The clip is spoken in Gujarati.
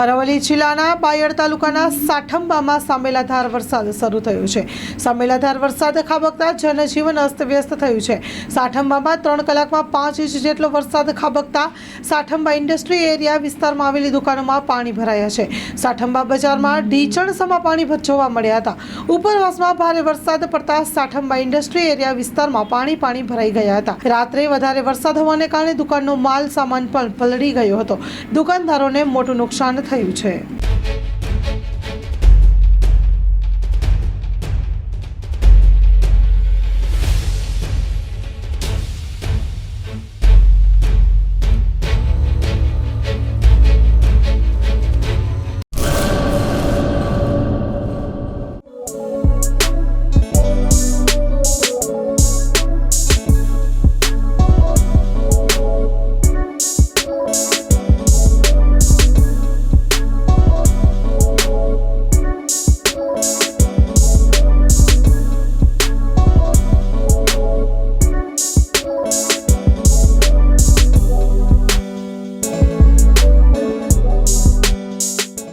અરવલ્લી જિલ્લાના બાયડ તાલુકાના સાઠંબામાં સામેલાધાર વરસાદ શરૂ થયો છે. સામેલાધાર વરસાદ ખાબકતા જનજીવન અસ્તવ્યસ્ત થયું છે. સાઠંબામાં ત્રણ કલાકમાં પાંચ ઇંચ જેટલો વરસાદ ખાબકતા સાઠંબા ઇન્ડસ્ટ્રી એરિયા વિસ્તારમાં આવેલી દુકાનોમાં પાણી ભરાયા છે. સાઠંબા બજારમાં ઢીચણસમાં પાણી જોવા મળ્યા હતા. ઉપરવાસમાં ભારે વરસાદ પડતા સાઠંબા ઇન્ડસ્ટ્રી એરિયા વિસ્તારમાં પાણી પાણી ભરાઈ ગયા હતા. રાત્રે વધારે વરસાદ હોવાને કારણે દુકાનનો માલ સામાન પણ પલળી ગયો હતો. દુકાનદારોને મોટું નુકસાન થયું છે.